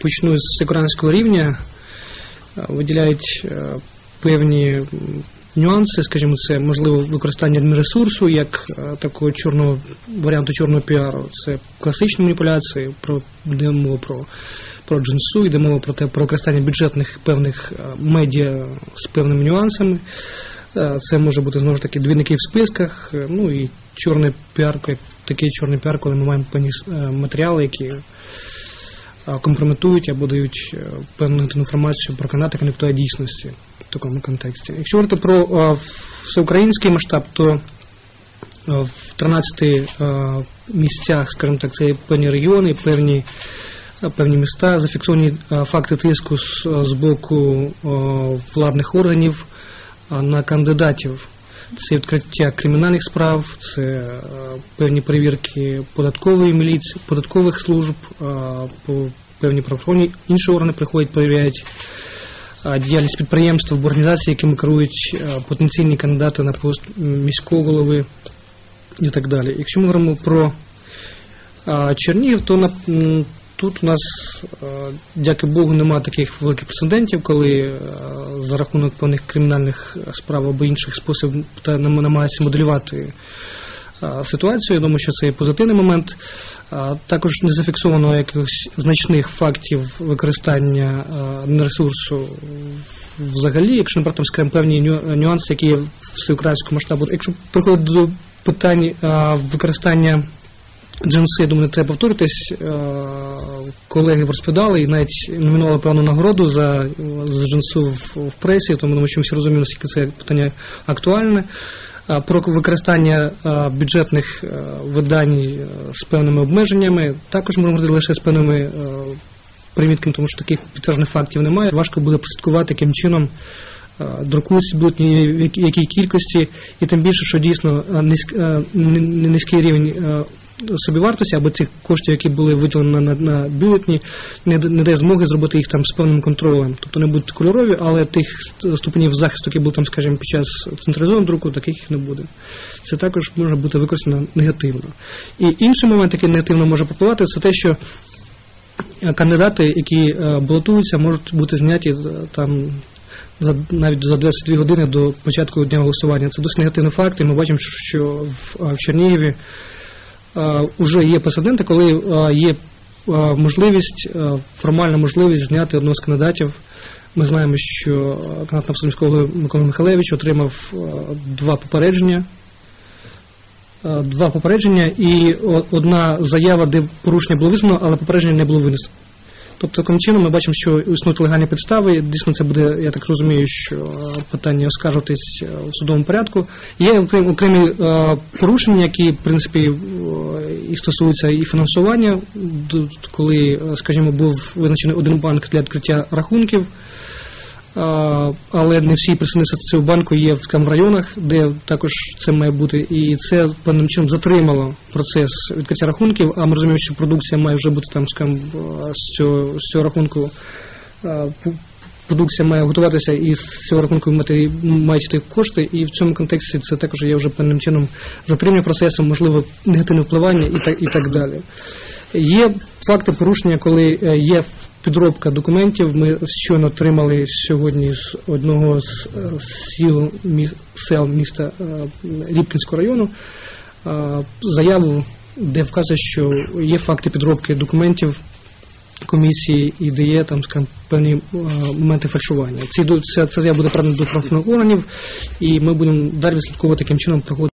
почну з українського рівня. Е, Виділяють е, певні нюанси, скажімо, це можливо використання адмінресурсу як е, такого чорного варіанту чорного піару. Це класичні маніпуляції, про йде мова про, про джинсу, йде мова про те про використання бюджетних певних медіа з певними нюансами. Це може бути знову ж таки двійники в списках, ну і чорний піар, як такий чорний піар, коли ми маємо певні матеріали, які компрометують або дають е, певну інформацію про канати, яка не відповідає дійсності в такому контексті. Якщо говорити про е, всеукраїнський масштаб, то е, в 13 е, місцях, скажімо так, це певні регіони, певні, певні міста, зафіксовані факти тиску з, боку владних органів на кандидатів. Це відкриття кримінальних справ, це е, певні перевірки податкової міліції, податкових служб, е, певні правоохоронні інші органи приходять, перевіряють е, діяльність підприємств або організацій, якими керують потенційні кандидати на пост міського голови і так далі. Якщо ми говоримо про Чернігів, то на, тут у нас, е, дяки Богу, немає таких великих прецедентів, коли е, за рахунок певних кримінальних справ або інших способів намагаються моделювати е, ситуацію. Я думаю, що це є позитивний момент. Також не зафіксовано якихось значних фактів використання ресурсу взагалі, якщо брати там, певні нюанси, які є всеукраїнського масштабу. Якщо приходить до питань використання джинси, я думаю, не треба повторитись. Е, Колеги розповідали і навіть номінували певну нагороду за, за джинсу в, в пресі, тому думаю, що ми всі розуміємо, наскільки це питання актуальне. Про використання бюджетних видань з певними обмеженнями також можемо говорити лише з певними примітками, тому що таких підтверджених фактів немає. Важко буде прослідкувати, яким чином друкуються бюлетні, в якій- кількості, і тим більше, що дійсно низький рівень собівартості або цих коштів, які були виділені на, на, на бюлетні, не, не дає змоги зробити їх там з певним контролем. Тобто не будуть кольорові, але тих ступенів захисту, які були там, скажімо, під час централізованого друку, таких не буде. Це також може бути використано негативно. І інший момент, який негативно може попливати, це те, що е, кандидати, які е, балотуються, можуть бути зняті е, там. За навіть за 22 години до початку дня голосування. Це досить негативний факт, і ми бачимо, що в, в Чернігові вже є прецеденти, коли е, є е, можливість, е, формальна можливість зняти одного з кандидатів. Ми знаємо, що е, кандидат на посаду Микола Михайлевич отримав е, два попередження. Е, Два попередження і одна заява, де порушення було визнано, але попередження не було винесено. Тобто, таким чином ми бачимо, що існують легальні підстави. Дійсно, це буде, я так розумію, що е, питання оскаржуватись е, в судовому порядку. Є окрем- окремі е, порушення, які, в принципі, і стосуються і фінансування, коли, скажімо, був визначений один банк для відкриття рахунків. Але не всі представництва цього банку є в в районах, де також це має бути, і це певним чином затримало процес відкриття рахунків. А ми розуміємо, що продукція має вже бути там, скажімо, з цього, з цього рахунку. Продукція має готуватися і з цього рахунку мати, мають йти кошти, і в цьому контексті це також є вже певним чином затримання процесу, можливо, негативне впливання і так, і так далі. Є факти порушення, коли е, є підробка документів. Ми щойно отримали сьогодні з одного з е, сіл сел міста е, Ліпкінського району е, заяву, де вказує, що є факти підробки документів комісії і де є там скажімо, певні е, моменти фальшування. Ці ця, ця заява буде передана до правоохоронних органів, і ми будемо далі відслідковувати, яким чином проходить.